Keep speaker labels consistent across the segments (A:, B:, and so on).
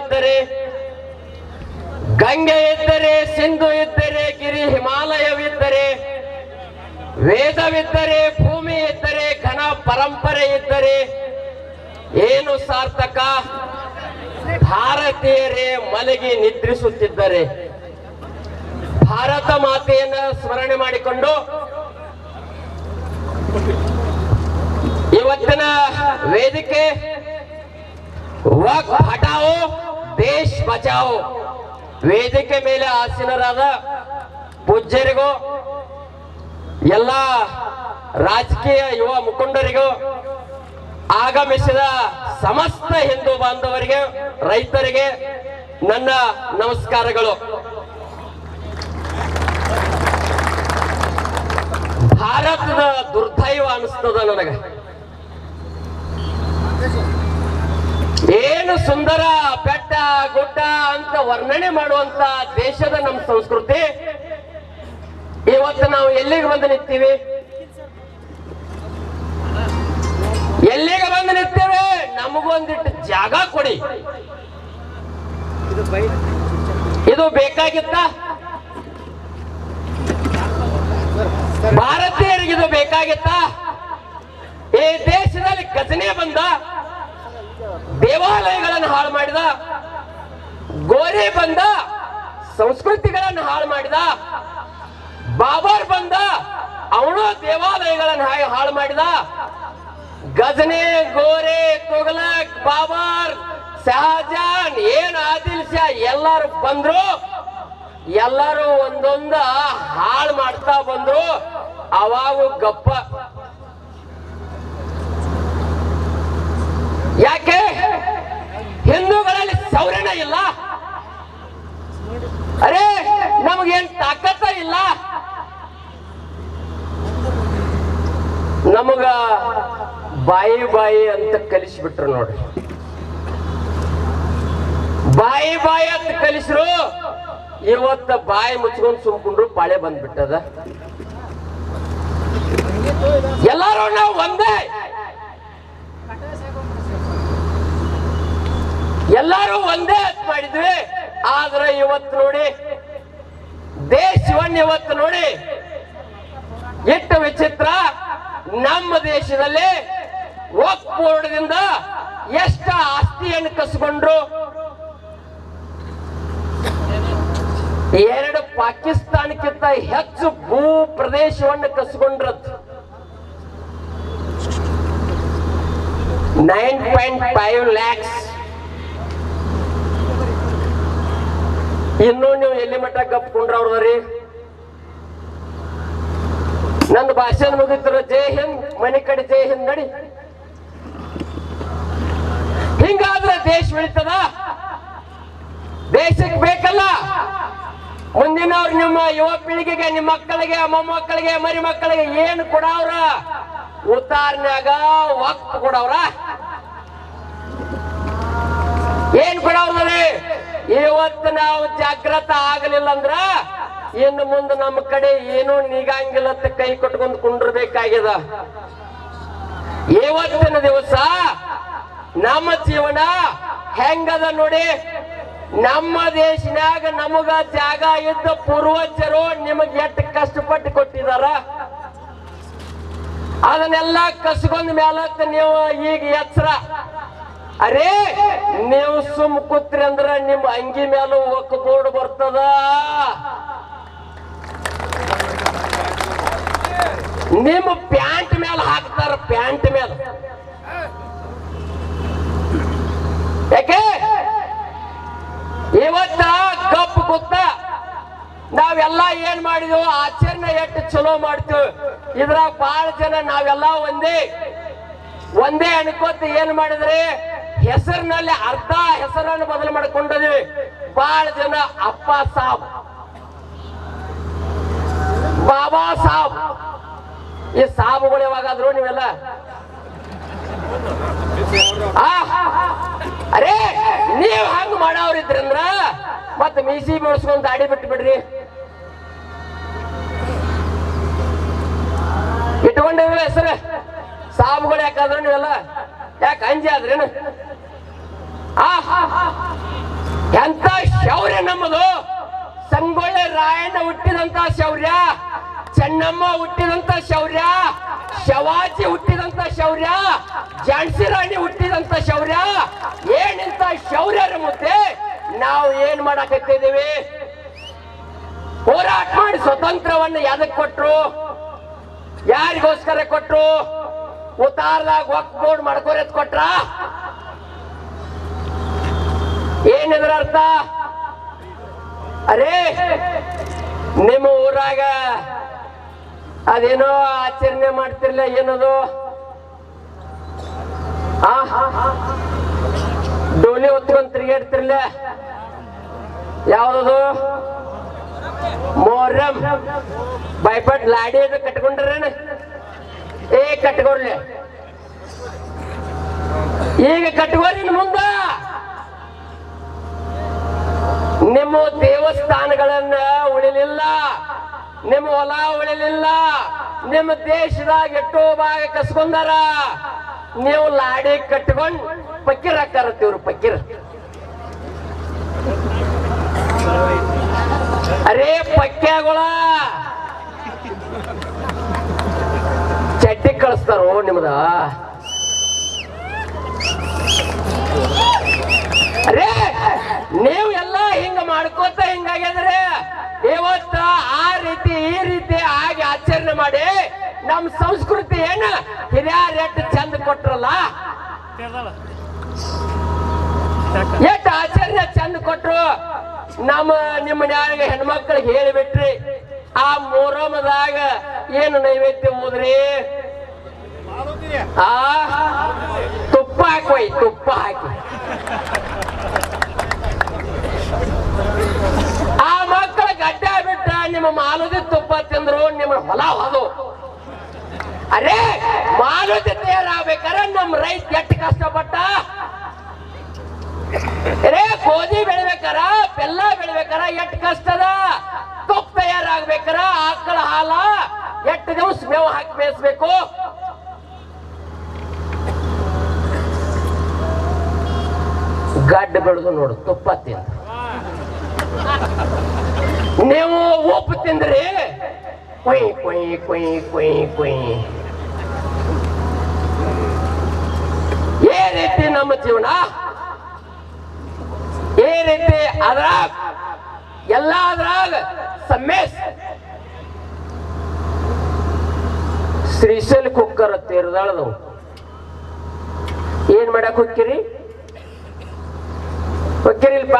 A: ಇದ್ದರೆ ಗಂಗೆ ಇದ್ದರೆ ಸಿಂಧು ಇದ್ದರೆ ಗಿರಿ ಹಿಮಾಲಯವಿದ್ದರೆ, ವೇದವಿದ್ದರೆ, ಭೂಮಿ ಇದ್ದರೆ ಘನ ಪರಂಪರೆ ಇದ್ದರೆ, ಏನು ಸಾರ್ಥಕ? ಭಾರತೀಯರೇ ಮಲಗಿ ನಿದ್ರಿಸುತ್ತಿದ್ದರೆ. ಭಾರತ ಮಾತೆಯನ್ನ ಸ್ಮರಣೆ ಮಾಡಿಕೊಂಡು, ಇವತ್ತಿನ ವೇದಿಕೆ, ವಕ್ ದೇಶ್ ಬಚಾವ್. ವೇದಿಕೆ ಮೇಲೆ ಆಸೀನರಾದ ಪೂಜ್ಯರಿಗೂ, ಎಲ್ಲ ರಾಜಕೀಯ ಯುವ ಮುಖಂಡರಿಗೂ, ಆಗಮಿಸಿದ ಸಮಸ್ತ ಹಿಂದೂ ಬಾಂಧವರಿಗೆ, ರೈತರಿಗೆ ನನ್ನ ನಮಸ್ಕಾರಗಳು. ಭಾರತದ ದುರ್ದೈವ ಅನಿಸ್ತದ ನನಗೆ. ಏನು ಸುಂದರ, ಬೆಟ್ಟ, ಗುಡ್ಡ ಅಂತ ವರ್ಣನೆ ಮಾಡುವಂತ ದೇಶದ ನಮ್ಮ ಸಂಸ್ಕೃತಿ? ಇವತ್ತು ನಾವು ಎಲ್ಲಿಗೆ ಬಂದು ನಿಂತೀವಿ? ಎಲ್ಲಿಗೆ ಬಂದು ನಿಂತೇವೆ? ನಮಗೊಂದಿಟ್ಟು ಜಾಗ ಕೊಡಿ. ಇದು ಬೇಕಾಗಿತ್ತ? ಭಾರತೀಯರಿಗೆ ಇದು ಬೇಕಾಗಿತ್ತ? ಈ ದೇಶದಲ್ಲಿ ಗಜನೆ ಬಂದ? ದೇವಾಲಯಗಳನ್ನು ಹಾಳು ಮಾಡಿದ, ಗೋರೆ ಬಂದ, ಸಂಸ್ಕೃತಿಗಳನ್ನು ಹಾಳು ಮಾಡಿದ, ಬಾಬರ್ ಬಂದ, ಅವನು ದೇವಾಲಯಗಳನ್ನು ಹಾಳು ಮಾಡಿದ. ಗಜನೆ, ಗೋರೆ, ತುಗಲಕ್, ಬಾಬರ್ ಶಹಜಾನ್ ಏನ್ ಆದಿಲ್ ಶಾ ಎಲ್ಲಾರು ಬಂದ್ರು. ಎಲ್ಲರೂ ಒಂದೊಂದ ಹಾಳು ಮಾಡ್ತಾ ಬಂದ್ರು. ಅವಾಗ ಗಪ್ಪ. ಯಾಕೆ? ಹಿಂದೂಗಳಲ್ಲಿ ಸೌರಣ ಇಲ್ಲ. ಅರೆ, ನಮಗೇನ್ ತಾಕತ್ತ ಇಲ್ಲ. ನಮಗ ಬಾಯಿ ಬಾಯಿ ಅಂತ ಕಲಿಸ್ಬಿಟ್ರು ನೋಡ್ರಿ. ಬಾಯಿ ಬಾಯಿ ಅಂತ ಕಲಿಸ್ರು, ಇವತ್ತ ಬಾಯಿ ಮುಚ್ಕೊಂಡು ಸುಮ್ಕೊಂಡ್ರು ಪಾಳೆ ಬಂದ್ಬಿಟ್ಟದ. ಎಲ್ಲಾರು ನಾವು ಒಂದೇ. ಎಲ್ಲಾರು ಒಂದೇ ಅಂತ ಮಾಡಿದ್ವಿ. ಆದ್ರೆ ಇವತ್ತು ನೋಡಿ ದೇಶವನ್ನು ಇವತ್ತು ನೋಡಿ ಎಷ್ಟು ವಿಚಿತ್ರ, ನಮ್ಮ ದೇಶದಲ್ಲಿ ಒಕ್ಕೂಟದಿಂದ ಎಷ್ಟ ಆಸ್ತಿಯನ್ನು ಕಸ್ಕೊಂಡ್ರು. ಎರಡು ಪಾಕಿಸ್ತಾನಕ್ಕಿಂತ ಹೆಚ್ಚು ಭೂ ಪ್ರದೇಶವನ್ನು ಕಸ್ಕೊಂಡ್ರದ್ದು ನೈನ್ ಪಾಯಿಂಟ್ ಫೈವ್ ಲ್ಯಾಕ್ಸ್ ಇನ್ನೂ ನೀವು ಎಲ್ಲಿ ಮಟ್ಟ ಕಪ್ಕೊಂಡ್ರ ರೀ ನನ್ನ ಭಾಷೆ ಮುಗಿತ್ರ ಜೈ ಹಿಂದ್, ಮನೆ ಕಡೆ ಜೈ ಹಿಂದ್ ನಡಿ. ಹಿಂಗಾದ್ರೆ ದೇಶ ಬೆಳಿತದ ದೇಶಕ್ಕೆ ಬೇಕಲ್ಲ? ಮುಂದಿನವ್ರು ನಿಮ್ಮ ಯುವ ಪೀಳಿಗೆಗೆ, ನಿಮ್ಮ ಮಕ್ಕಳಿಗೆ, ಮೊಮ್ಮಕ್ಕಳಿಗೆ ಮರಿ ಮಕ್ಕಳಿಗೆ ಏನು ಕೊಡವ್ರ? ಉತ್ತಾರನ್ಯಾಗ ವಕ್ತ ಕೊಡವ್ರ? ಏನ್ ಕೊಡವ್ರಿ ಇವತ್ತು ನಾವು ಜಾಗೃತ ಆಗಲಿಲ್ಲ ಅಂದ್ರ ಇನ್ನು ಮುಂದೆ ನಮ್ಮ ಕಡೆ ಏನು ನೀಗಂಗಿಲ್ಲ ಕೈ ಕೊಟ್ಕೊಂಡು ಕುಂಡಿರ್ಬೇಕಾಗ್ಯದ. ಇವತ್ತಿನ ದಿವಸ ನಮ್ಮ ಜೀವನ ಹೆಂಗದ ನೋಡಿ, ನಮ್ಮ ದೇಶನಾಗ ನಮಗ ಜಾಗ ಇದ್ದ ಪೂರ್ವಜರು ನಿಮಗ್ ಎಷ್ಟು ಕಷ್ಟಪಟ್ಟು ಕೊಟ್ಟಿದಾರ? ಅದನ್ನೆಲ್ಲ ಕಸ್ಕೊಂಡ್ ಮೇಲತ್ತ ನೀವು ಈಗ ಎಚ್ಚರ ಅರೇ, ನೀವು ಸುಮ್ ಕೂತ್ರಿ ಅಂದ್ರ ನಿಮ್ ಅಂಗಿ ಮ್ಯಾಲ ಒಕ್ಕ ಬೋರ್ಡ್ ಬರ್ತದ. ನಿಮ್ಮ ಪ್ಯಾಂಟ್ ಮೇಲೆ ಹಾಕ್ತಾರ, ಪ್ಯಾಂಟ್ ಮೇಲೆ ಯಾಕೆ? ಇವತ್ತ ಕಪ್ ಗುತ್ತ. ನಾವೆಲ್ಲ ಏನ್ ಮಾಡಿದ್ವು? ಆಚರಣೆ ಎಷ್ಟು ಚಲೋ ಮಾಡ್ತೀವಿ. ಇದ್ರಾಗ ಬಹಳ ಜನ ನಾವೆಲ್ಲ ಒಂದೇ. ಒಂದೇ ಅನ್ಕೋತ ಏನ್ ಮಾಡಿದ್ರಿ? ಹೆಸರಿನಲ್ಲಿ ಅರ್ಧ ಹೆಸರನ್ನು ಬದಲು ಮಾಡ್ಕೊಂಡಿದ್ವಿ ಬಹಳ ಜನ ಅಪ್ಪ ಸಾಬ್. ಬಾಬಾ ಸಾಬ್. ಈ ಸಾಬುಗಳು ಯಾವಾಗಾದ್ರು ನೀವೆಲ್ಲ? ಅರೇ, ನೀವ್ ಹಂಗ ಮಾಡೋರಿದ್ರಂದ್ರ ಮತ್ತೆ ಮೀಸಿ ಬೆಳೆಸ್ಕೊಂಡ್ ದಾಡಿ ಬಿಟ್ಟು ಬಿಡ್ರಿ ಇಟ್ಕೊಂಡಿದ್ರಲ್ಲ ಹೆಸರು? ಸಾಬುಗಳು ಯಾಕಾದ್ರು ನೀವೆಲ್ಲ? ಯಾಕೆ ಅಂಜಿ ಆದ್ರೇನು? ಎಂತ ಶೌರ್ಯ ನಮ್ಮದು? ಸಂಗೊಳ್ಳಿ ರಾಯಣ್ಣ ಹುಟ್ಟಿದಂತ ಶೌರ್ಯ, ಚೆನ್ನಮ್ಮ ಹುಟ್ಟಿದಂತ ಶೌರ್ಯ, ಶವಾಜಿ ಹುಟ್ಟಿದಂತ ಶೌರ್ಯ ಝಾನ್ಸಿ ರಾಣಿ ಹುಟ್ಟಿದಂತ ಶೌರ್ಯ. ಏನಿಂತ ಶೌರ್ಯರ ಮುದ್ದೆ? ನಾವು ಏನ್ ಮಾಡಕತ್ತಿದೀವಿ ಹೋರಾಟ ಮಾಡಿ ಸ್ವತಂತ್ರವನ್ನು ಯಾದಕ್ಕೆ ಕೊಟ್ರು? ಯಾರಿಗೋಸ್ಕರ ಕೊಟ್ರು? ಉತ್ತಾರದಾಗ ವಕ್ ಬೋರ್ಡ್ ಮಾಡ್ಕೊರತ್ ಕೊಟ್ರ? ಏನಿದ್ರ ಅರ್ಥ? ಅರೇ, ನಿಮ್ಮ ಊರಾಗ ಅದೇನೋ ಆಚರಣೆ ಮಾಡ್ತಿರ್ಲಿಲ್ಲ ಏನದು? ಆ, ಡೋಲಿ ಹೊತ್ಕೊಂಡ್ ತಿರುಗಾಡ್ತಿರ್ಲಿಲ್ಲ ಯಾವ್ದದು? ಮೊಹರಂ. ಬೈಪಟ್ ಲಾಡಿ ಅದು ಕಟ್ಕೊಂಡ್ರೇನ? ಏ, ಕಟ್ಕೊಡ್ಲಿ. ಈಗ ಕಟ್ಕೋರಿನ ಮುಂದ. ನಿಮ್ಮ ದೇವಸ್ಥಾನಗಳನ್ನ ಉಳಿಲಿಲ್ಲ, ನಿಮ್ಮ ಹೊಲ ಉಳಿಲಿಲ್ಲ, ನಿಮ್ಮ ದೇಶದಾಗ ಎಷ್ಟೋ ಭಾಗ ಕಸ್ಕೊಂಡಾರ, ನೀವು ಲಾಡಿ ಕಟ್ಕೊಂಡು ಪಕ್ಕೀರ್ ಹಾಕಾರ ಇವ್ರು ಪಕ್ಕೀರ್ ಅರೇ ಪಕ್ಯಾಗಳ. ಚಡ್ಡಿ ಕಳಿಸ್ತಾರೋ ನಿಮ್ದ? ಅರೇ, ನೀವು ಎಲ್ಲ ಹಿಂಗ ಮಾಡ್ಕೋತ ಹಿಂಗಾಗ್ಯದ್ರೆ? ಇವತ್ತ ಆ ರೀತಿ, ಈ ರೀತಿ ಆಗಿ ಆಚರಣೆ ಮಾಡಿ ನಮ್ ಸಂಸ್ಕೃತಿ ಏನ? ಹಿರಿಯರ್ ಎಟ್ ಚಂದ ಕೊಟ್ರಲ್ಲ? ಎಟ್ ಆಚರಣೆ ಚಂದ ಕೊಟ್ರು? ನಮ್ಮ, ನಿಮ್ಮ ನ್ಯಾಯ ಹೆಣ್ಮಕ್ಳಿಗೆ ಹೇಳಿಬಿಟ್ರಿ. ಆ ಮೋರಮದಾಗ ಏನು ನೈವೇದ್ಯ ಹೋದ್ರಿ ಆ ತುಪ್ಪ ಹಾಕಿ ತುಪ್ಪ ಹಾಕಿ ಆ ಮಕ್ಕಳ ಗಡ್ಡ ಬಿಟ್ಟ ನಿಮ್ಮ ಮಾಲುದಿ ತುಪ್ಪ ತಿಂದ್ರು, ನಿಮ್ಮ ಹೊಲ ಹೋದು. ಅರೇ, ಮಾಲುದಿ ತಯಾರಾಗ್ಬೇಕಾರೆ ನಮ್ಮ ರೈತ ಎಷ್ಟು ಕಷ್ಟಪಟ್ಟ. ಅರೇ, ಗೋಧಿ ಬೆಳಿಬೇಕಾರ ಬೆಲ್ಲ ಬೆಳಿಬೇಕಾರ ಎಷ್ಟು ಕಷ್ಟದ ತುಪ್ಪ ತಯಾರಾಗ್ಬೇಕಾರ ಆಕಳ ಹಾಲ ಎಷ್ಟು ದಿವಸ ಮೇವು ಹಾಕಿ ಬೇಯಿಸ್ಬೇಕು. ಗಡ್ಡ ಬೆಳೆದು ನೋಡು, ತುಪ್ಪ ತಿಂದ ನೀವು ಉಪ್ಪು ತಿಂದ್ರಿ. ಕೊಯ್ ಕೊಯ್ ಕೊಯ್ ಕೊಯ್ ಕೊಯ್. ಏ ರೀತಿ ನಮ್ಮ ಜೀವನ. ಏ ರೀತಿ ಅದ್ರಾಗ ಎಲ್ಲ ಅದ್ರಾಗ ಸಮೇಶ ಶ್ರೀಶೈಲ್ ಕುಕ್ಕರ್ ತೀರ್ದಾಳದವು ಏನ್ ಮಾಡಕ್ ಹೋಗ್ತೀರಿ? ಹೋಗ್ತಿರಿಲ್ಪ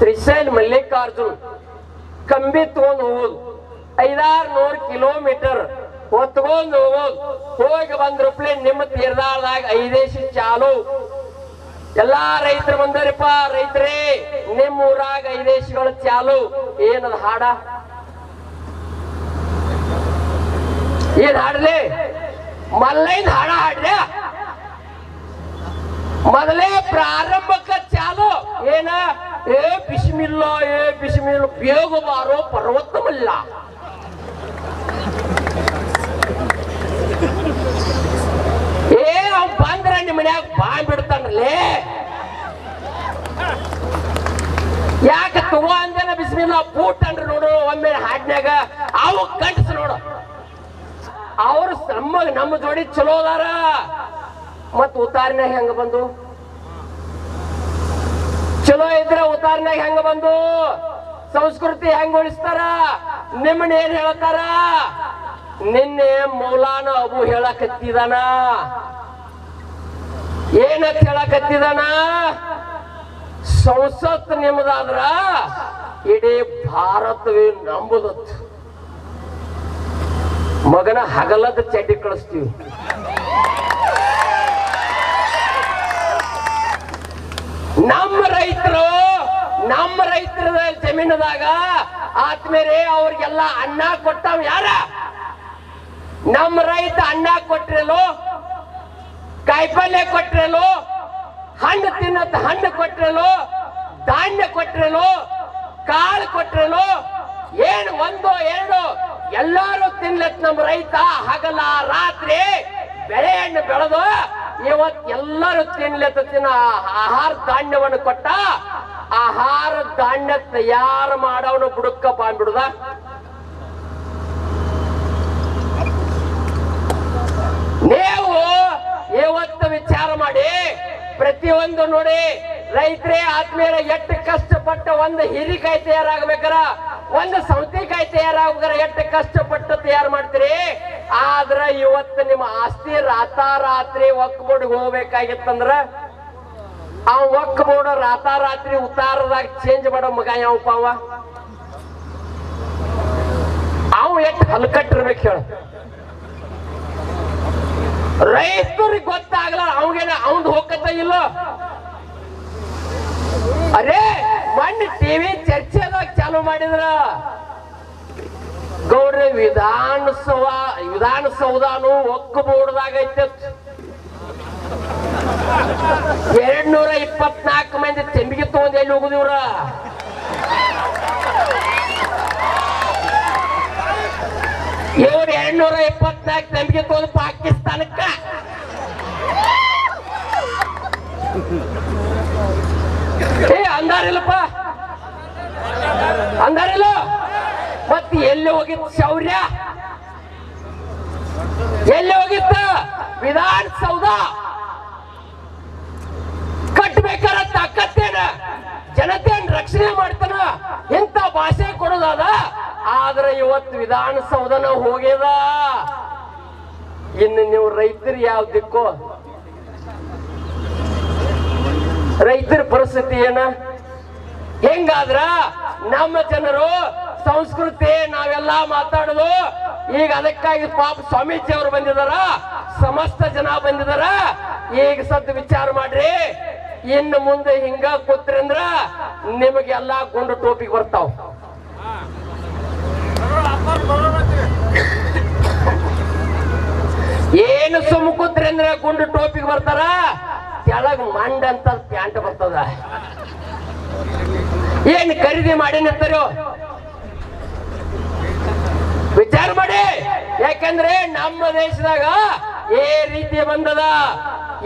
A: ತ್ರಿಶೈಲ್ ಮಲ್ಲಿಕಾರ್ಜುನ್, ಕಂಬಿ ತಗೊಂಡು ಹೋಗೋದು. ಐದಾರು ನೂರು ಕಿಲೋಮೀಟರ್ ಹೊತ್ಕೊಂಡ್ ಹೋಗೋದು. ಹೋಗಿ ಬಂದ್ ರೂಪಾಯಿ ನಿಮ್ಮ ತೀರ್ದಾಳದಾಗ ಐದೇಶಿ ಚಾಲು ಎಲ್ಲಾ ರೈತರು ಬಂದರಿಪ್ಪ, ರೈತರೇ, ನಿಮ್ಮ ಊರಾಗ ಐದೇಶಿಗಳು ಚಾಲು. ಏನದ ಹಾಡ? ಏನ್ ಹಾಡ್ಲಿ ಮಲ್ಲೈದ್ ಹಾಡ ಹಾಡ್ಯ ಮೊದಲೇ ಪ್ರಾರಂಭಕ್ಕ ಚಾಲು ಏನ ಏ ಬಿಸ್ಮಿಲ್ಲ ಏ ಬಿಸ್ಮಿಲ್ಲ ಬೇಗ ಬಾರೋ ಪರ್ವತಮಲ್ಲ ಏ ಅವ್ ಬಂದ್ರ ನಿಮ್ಮ ಮನ್ಯಾಗ ಬಾಂಬ್ ಬಿಡ್ತಾನಲ್ಲೇ. ಯಾಕ ತಗೋ ಅಂದನ ಬಿಸಿಮಿಲ್ಲ ಬೂಟ್ ಅಂದ್ರ ನೋಡು, ಒಮ್ಮೆ ಹಾಡ್ನ್ಯಾಗ, ಅವು ಕಂಡ್ಸ್ ನೋಡು. ಅವ್ರು ನಮ್ಮ ನಮ್ಮ ಜೋಡಿ ಚಲೋ ಅದಾರ. ಮತ್ ಉತ್ತಾರನ್ಯಾಗ ಹೆಂಗ ಬಂದು? ಚಲೋ ಉತ್ತಾರನ್ಯಾಗ ಹೆಂಗ ಬಂದು? ಸಂಸ್ಕೃತಿ ಹೆಂಗ್ ಉಳಿಸ್ತಾರ? ನಿಮ್ಮನ್ನ ಏನ್ ಹೇಳ್ತಾರ ನಿನ್ನೆ ಮೌಲಾನ ಅಬು ಹೇಳಕತ್ತಿದಾನ. ಏನಂತ ಹೇಳಕತ್ತಿದಾನ? ಸಂಸತ್ ನಿಮ್ದಾದ್ರ ಇಡೀ ಭಾರತವೇ ನಂಬುದತ್. ಮಗನ ಹಗಲದ ಚಡ್ಡಿ ಕಳಿಸ್ತೀವಿ. ನಮ್ಮ ರೈತರು ನಮ್ಮ ರೈತರ ಜಮೀನದಾಗ ಆತ್ಮೇಲೆ ಅವ್ರಿಗೆಲ್ಲ ಅನ್ನ ಕೊಟ್ಟವ್ ಯಾರ? ನಮ್ಮ ರೈತ ಅನ್ನ ಕೊಟ್ರಲು ಕಾಯಿಪಲ್ಯ ಕೊಟ್ರಲು, ಹಣ್ಣು ತಿನ್ನತ್ ಹಣ್ಣು ಕೊಟ್ರಲು, ಧಾನ್ಯ ಕೊಟ್ರಲು, ಕಾಳು ಕೊಟ್ರಲು, ಏನು ಒಂದು ಎರಡು, ಎಲ್ಲಾರು ತಿನ್ಲತ್ ನಮ್ಮ ರೈತ ಹಗಲ ರಾತ್ರಿ ಬೆಳೆಯನ್ನು ಬೆಳೆದು ಇವತ್ ಎಲ್ಲರೂ ತಿನ್ಲತ್ತಿನ ಆಹಾರ ಧಾನ್ಯವನ್ನು ಕೊಟ್ಟ ಆಹಾರ ಧಾನ್ಯ ತಯಾರು ಮಾಡವನು ಬುಡಕ್ಕ ಬಂದ್ಬಿಡುದ ನೀವು ಇವತ್ತು ವಿಚಾರ ಮಾಡಿ ಪ್ರತಿಯೊಂದು ನೋಡಿ ರೈತರೇ ಆದ್ಮೇಲೆ ಎಷ್ಟು ಕಷ್ಟಪಟ್ಟು ಒಂದು ಹಿರಿಕಾಯಿ ತಯಾರಾಗಬೇಕಾರ, ಒಂದು ಸೌತೆಕಾಯಿ ತಯಾರಾಗ್ಬೇಕಾರ ಎಷ್ಟು ಕಷ್ಟಪಟ್ಟು ತಯಾರು ಮಾಡ್ತೀರಿ? ಆದ್ರ ಇವತ್ತು ನಿಮ್ಮ ಆಸ್ತಿ ರಾತಾರಾತ್ರಿ ಒಕ್ಕಬೋರ್ಡ್ ಹೋಗ್ಬೇಕಾಗಿತ್ತಂದ್ರ, ಆ ಒಕ್ಕ ಬೋರ್ಡ್ ರಾತಾರಾತ್ರಿ ಉತ್ತಾರದಾಗ ಚೇಂಜ್ ಮಾಡೋ ಮಗ ಯಾವ ಪಾವ? ಅವ್ ಎಷ್ಟು ಹಲ್ಕಟ್ಟಿರ್ಬೇಕು ಹೇಳ. ರೈತರಿಗೆ ಗೊತ್ತಾಗ್ಲ ಅವಗೇನ ಅವನ್ ಹೋಗತ್ತ ಇಲ್ಲ. ಅರೇ, ಮಣ್ಣು ಟಿವಿ ಚರ್ಚೆದಾಗ ಚಾಲು ಮಾಡಿದ್ರ. ಗೌಡ್ರ ವಿಧಾನಸಭಾ, ವಿಧಾನಸೌಧಾನು ಒಕ್ಕ ಬೋರ್ಡ್ದಾಗ ಐತೆ ಇಪ್ಪತ್ನಾಲ್ಕು ಮಂದಿ ತೆಂಬಿಗೆ ತಗೊಂಡ್ ಎಲ್ಲಿ ಹೋಗುದಿವ್ರ ಇವ್ರು? ಎರಡ್ ನೂರ ಇಪ್ಪತ್ನಾಲ್ಕು ತೆಂಬಿಗೆ ತಗೊಂಡು ಪಾಕಿಸ್ತಾನಕ್ಕ. ಏ, ಅಂದಾರಿಲ್ಲಪ್ಪ. ಅಂದಾರಿಲ್ಲ. ಎಲ್ಲಿ ಹೋಗಿತ್ತು ಶೌರ್ಯ. ಎಲ್ಲಿ ಹೋಗಿತ್ತ? ವಿಧಾನಸೌಧ. ಕಟ್ಬೇಕಾರ ತಾಕತ್ತೇನ? ಜನತೆಯನ್ನು ರಕ್ಷಣೆ ಮಾಡ್ತಾನ? ಇಂಥ ಭಾಷೆ ಕೊಡೋದಾದ? ಆದ್ರೆ ಇವತ್ತು ವಿಧಾನಸೌಧನ ಹೋಗ್ಯದ. ಇನ್ನು ನೀವು ರೈತರು ಯಾವ ದಿಕ್ಕೋ? ರೈತರ ಪರಿಸ್ಥಿತಿ ಏನ? ಹೆಂಗಾದ್ರ? ನಮ್ಮ ಜನರು ಸಂಸ್ಕೃತಿ ನಾವೆಲ್ಲ ಮಾತಾಡೋದು. ಈಗ ಅದಕ್ಕಾಗಿ ಪಾಪ ಸ್ವಾಮೀಜಿ ಅವರು ಬಂದಿದಾರ. ಸಮಸ್ತ ಜನ ಬಂದಿದಾರ. ಈಗ ಸದ್ದು ವಿಚಾರ ಮಾಡ್ರಿ. ಇನ್ನು ಮುಂದೆ ಹಿಂಗ ಕೂತ್ರಿ ಅಂದ್ರ ನಿಮಗೆಲ್ಲ ಗುಂಡು ಟೋಪಿಗೆ ಬರ್ತಾವ ಏನು ಸುಮ್ ಕೂತ್ರಿ ಅಂದ್ರೆ ಗುಂಡು ಟೋಪಿಗೆ ಬರ್ತಾರ? ಕೆಳಗ್ ಮಂಡ ಅಂತ ಪ್ಯಾಂಟ್ ಬರ್ತದ. ಏನ್ ಖರೀದಿ ಮಾಡಿ ನಿಂತರು ವಿಚಾರ ಮಾಡಿ ಯಾಕಂದ್ರೆ ನಮ್ಮ ದೇಶದಾಗ ಏ ರೀತಿ ಬಂದದ?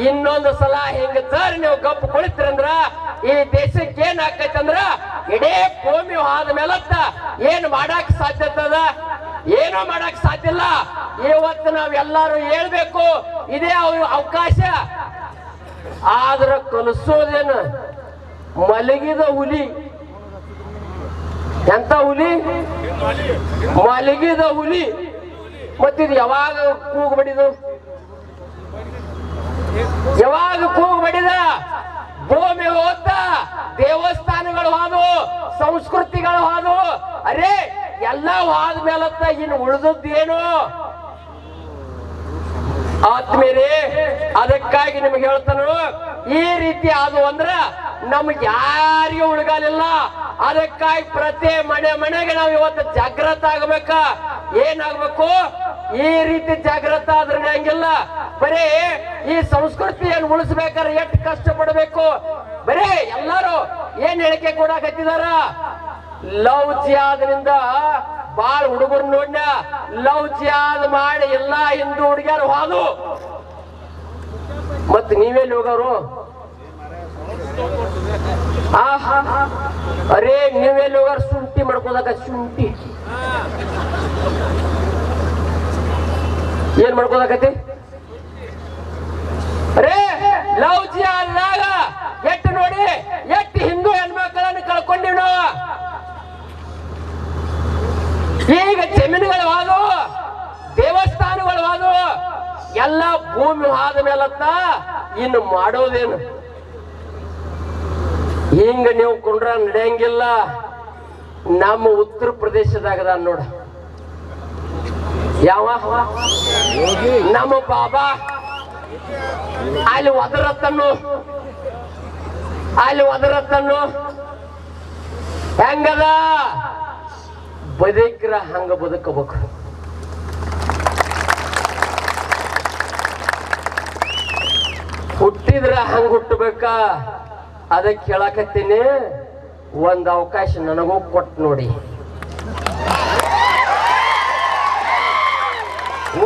A: ಇನ್ನೊಂದು ಸಲ ಹಿಂಗ ಸರ್ ನೀವು ಗಪ್ಪು ಕುಳಿತ್ರಂದ್ರ ಈ ದೇಶಕ್ಕೆ ಏನ್ ಆಕೈತಂದ್ರ ಇಡೇ ಭೂಮಿ ಆದ ಮೇಲತ್ತ ಏನ್ ಮಾಡಕ್ ಸಾಧ್ಯತೆ ಅದ? ಏನೋ ಮಾಡಕ್ ಸಾಧ್ಯ ಇಲ್ಲ. ಇವತ್ತು ನಾವೆಲ್ಲರೂ ಹೇಳ್ಬೇಕು, ಇದೇ ಅವ- ಅವಕಾಶ. ಆದ್ರ ಕಲಿಸೋದೇನು? ಮಲಗಿದ ಹುಲಿ. ಎಂತ ಹುಲಿ? ಮಲಗಿದ ಹುಲಿ. ಮತ್ತಿದು ಯಾವಾಗ ಕೂಗು ಬಡಿದು ಯಾವಾಗ ಕೂಗು ಬಡಿದ ಭೂಮಿ ಹೋದ, ದೇವಸ್ಥಾನಗಳು ಹಾದು, ಸಂಸ್ಕೃತಿಗಳು ಹಾದು. ಅರೆ ಎಲ್ಲ ಹಾದ ಮೇಲತ್ತ ಇನ್ನು ಉಳಿದದ್ದೇನು? ಆತ್ಮೀರಿ ಅದಕ್ಕಾಗಿ ನಿಮ್ಗೆ ಹೇಳ್ತಾನು, ಈ ರೀತಿ ಆದವು ಅಂದ್ರ ನಮ್ಗೆ ಯಾರಿಗೂ ಹುಡುಗಲಿಲ್ಲ. ಅದಕ್ಕಾಗಿ ಪ್ರತಿ ಮನೆ ಮನೆಗೆ ನಾವು ಇವತ್ತು ಜಾಗೃತ ಆಗ್ಬೇಕ? ಏನಾಗ್ಬೇಕು? ಈ ರೀತಿ ಜಾಗೃತ ಆದ್ರೆ ಹಂಗಿಲ್ಲ. ಬರೀ ಈ ಸಂಸ್ಕೃತಿಯನ್ನು ಉಳಿಸ್ಬೇಕಾದ್ರೆ ಎಷ್ಟು ಕಷ್ಟ ಪಡಬೇಕು ಬರೀ ಎಲ್ಲರೂ ಏನ್ ಹೇಳಿಕೆ ಕೊಡಾಕತ್ತಿದಾರ ಲವ್ ಆದ್ರಿಂದ ಬಾಳ್ ಹುಡುಗರು ನೋಡ್ನ. ಲವ್ ಜಿಯಾದ್ ಮಾಡಿ ಎಲ್ಲಾ ಹಿಂದೂ ಹುಡುಗಿಯರು ಹಾದು. ಮತ್ ನೀವೆಲ್ಲಿ ಹೋಗವ್ರು ಆಹಾ. ಅರೇ ನೀವೆಲ್ಲಿ ಹೋಗಾರ ಶುಂಠಿ ಮಾಡ್ಕೋದಾಗ ಶುಂಠಿ. ಏನ್ ಮಾಡ್ಕೋದಾಕತಿ ರೇ ಲವ್ ಅಲ್ಲಾಗ ಎಟ್ಟು ನೋಡಿ ಎಟ್ಟಿ ಹಿಂದೂ ಹೆಣ್ಮಕ್ಕಳನ್ನು ಕಳ್ಕೊಂಡಿವ್ ನಾವು. ಈಗ ಜಮೀನುಗಳು ಹಾದು ದೇವಸ್ಥಾನಗಳು ಹಾದು ಎಲ್ಲ ಭೂಮಿ ಆದ ಮೇಲತ್ತ ಇನ್ನು ಮಾಡೋದೇನು? ಹಿಂಗ ನೀವು ಕುಂಡ್ರ ನಡೆಯಂಗಿಲ್ಲ. ನಮ್ಮ ಉತ್ತರ ಪ್ರದೇಶದಾಗ ನೋಡ. ಯಾವ? ನಮ್ಮ ಬಾಬಾ. ಅಲ್ಲಿ ಒದರತ್ತನ್ನು. ಅಲ್ಲಿ ಒದರತ್ತನ್ನು. ಹೆಂಗದ? ಬದುಕ್ರ ಹಂಗ ಬದುಕಬೇಕು. ಹುಟ್ಟಿದ್ರ ಹಂಗ ಹುಟ್ಟಬೇಕ? ಅದಕ್ಕೆ ಕೇಳಕತ್ತೀನಿ, ಒಂದು ಅವಕಾಶ ನನಗೂ ಕೊಟ್ಟು ನೋಡಿ.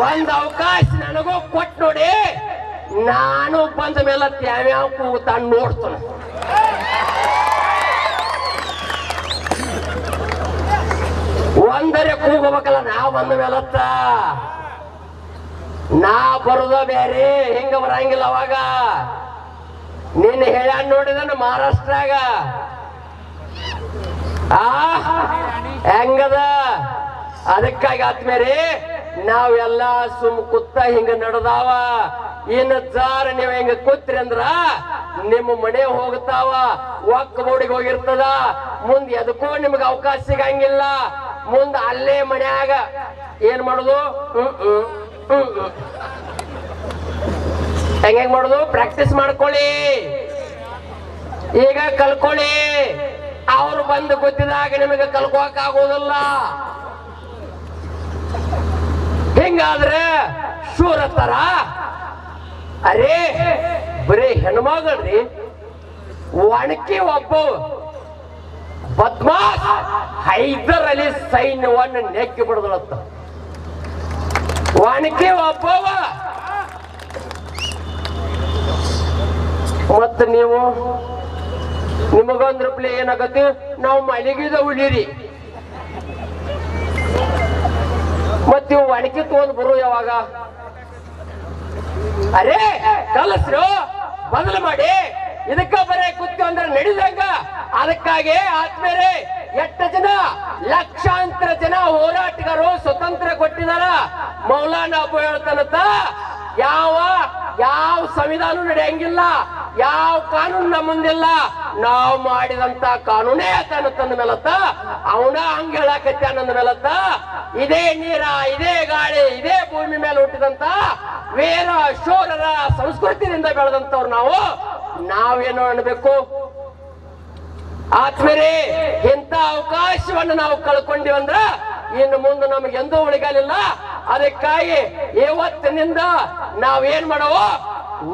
A: ಒಂದು ಅವಕಾಶ ನನಗೂ ಕೊಟ್ಟು ನೋಡಿ, ನಾನು ಬಂದ ಮೇಲೆ ತ್ಯಾವ್ಯಾವ ಕೂಗುತ್ತಾ ನೋಡ್ತಾನೆ. ಒಂದರೆ ಕೂಗಬೇಕಲ್ಲ ನಾ ಬಂದ ಮೇಲತ್ತ. ನಾ ಬರುದ ಬೇರೆ, ಹೆಂಗ ಬರಂಗಿಲ್ಲ ಅವಾಗ. ನಿನ್ನ ಹೇಳ ನೋಡಿದನ ಮಹಾರಾಷ್ಟ್ರಾಗ. ಆ, ಹೆಂಗದ? ಅದಕ್ಕಾಗಿ ಆತ್ಮೇರಿ ನಾವೆಲ್ಲ ಸುಮ್ ಕುತ್ತ ಹಿಂಗ ನಡೆದಾವ. ಇನ್ನು ಜಾರ ನೀವ್ ಹೆಂಗ ಕೂತ್ರಿ ಅಂದ್ರ ನಿಮ್ಮ ಮನೆ ಹೋಗ್ತಾವ, ಒಕ್ಕ ಬೋಡಿಗೆ ಹೋಗಿರ್ತದ. ಮುಂದ್ ಎದಕ್ಕೂ ನಿಮ್ಗೆ ಅವಕಾಶ ಸಿಗಂಗಿಲ್ಲ. ಮುಂದ್ ಅಲ್ಲೇ ಮನ್ಯಾಗ ಏನ್ ಮಾಡುದು? ಹ್ಮ್ ಹ್ಮ್ ಹ್ಮ್. ಹೆಂಗ್ ಮಾಡುದು? ಪ್ರಾಕ್ಟೀಸ್ ಮಾಡ್ಕೊಳ್ಳಿ. ಈಗ ಕಲ್ಕೊಳ್ಳಿ. ಅವ್ರು ಬಂದು ಗೊತ್ತಿದಾಗ ನಿಮಗೆ ಕಲ್ಕೋಕ್ ಆಗೋದಿಲ್ಲ. ಹಿಂಗಾದ್ರೆ ಶೂರ ತರ ಅರೇ, ಬರೀ ಹೆಣ್ಮಗಳ್ರಿ. ಒಣಕಿ ಒಬ್ಬ ಬದ್ಮಾಸ್ ಅಲಿ ಸೈನ್ಯವನ್ನು ನೆಕ್ಕಿ ಬಿಡದಳತ್ತ. ಒಣಕಿ ಒಬ್ಬವ ಮತ್ತ ನೀವು? ನಿಮಗೊಂದ್ ರೂಪಾಯಿ ಏನಾಗತ್ತೆ? ನಾವು ಮನೆಗಿದ ಉಳಿರಿ. ಮತ್ತ ಇವು ಒಣಕಿ ತಗೊಂಡ್ ಬರು ಯಾವಾಗ? ಅರೇ, ಕಲಸ್ರು, ಬದಲು ಮಾಡಿ. ಇದಕ್ಕ ಬರೇ ಕುತ್ತು ಅಂದ್ರೆ ನಡಿದಂಗ. ಅದಕ್ಕಾಗಿ ಆದ್ಮೇಲೆ ಎಷ್ಟು ಜನ, ಲಕ್ಷಾಂತರ ಜನ ಹೋರಾಟಗಾರರು ಸ್ವತಂತ್ರ ಕೊಟ್ಟಿದಾರ. ಮೌಲಾನ ಹೇಳ್ತಾನಂತ ಯಾವ ಯಾವ ಸಂವಿಧಾನ ನಡೆಯಂಗಿಲ್ಲ, ಯಾವ ಕಾನೂನು ನಮ್ಮ ಮುಂದಿಲ್ಲ. ನಾವು ಮಾಡಿದಂತ ಕಾನೂನೇ ಆತನ ತಂದ ಮೇಲತ್ತ. ಅವನ ಹಂಗ ಹೇಳಾಕತ್ಯ ನಂದ ಮೇಲತ್ತ. ಇದೇ ನೀರ, ಇದೇ ಗಾಳಿ, ಇದೇ ಭೂಮಿ ಮೇಲೆ ಹುಟ್ಟಿದಂತ ವೀರ, ಶೂರರ ಸಂಸ್ಕೃತಿಯಿಂದ ಬೆಳೆದಂತವ್ರು ನಾವು. ನಾವೇನು ಅನ್ಬೇಕು? ಆತ್ಮರೇ ಇಂಥ ಅವಕಾಶವನ್ನು ನಾವು ಕಳ್ಕೊಂಡಿವಂದ್ರ ಇನ್ನು ಮುಂದೆ ನಮಗೆ ಎಂದೂ ಉಳಿಗಲಿಲ್ಲ. ಅದಕ್ಕಾಗಿ ಇವತ್ತಿನಿಂದ ನಾವೇನ್ ಮಾಡವೋ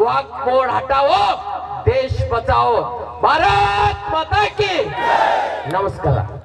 A: ವಾಕ್ ಬೋರ್ಡ್ ಹಟಾವೋ ದೇಶ ಬಚಾವೋ. ಭಾರತ್ ಮಾತಾ ನಮಸ್ಕಾರ.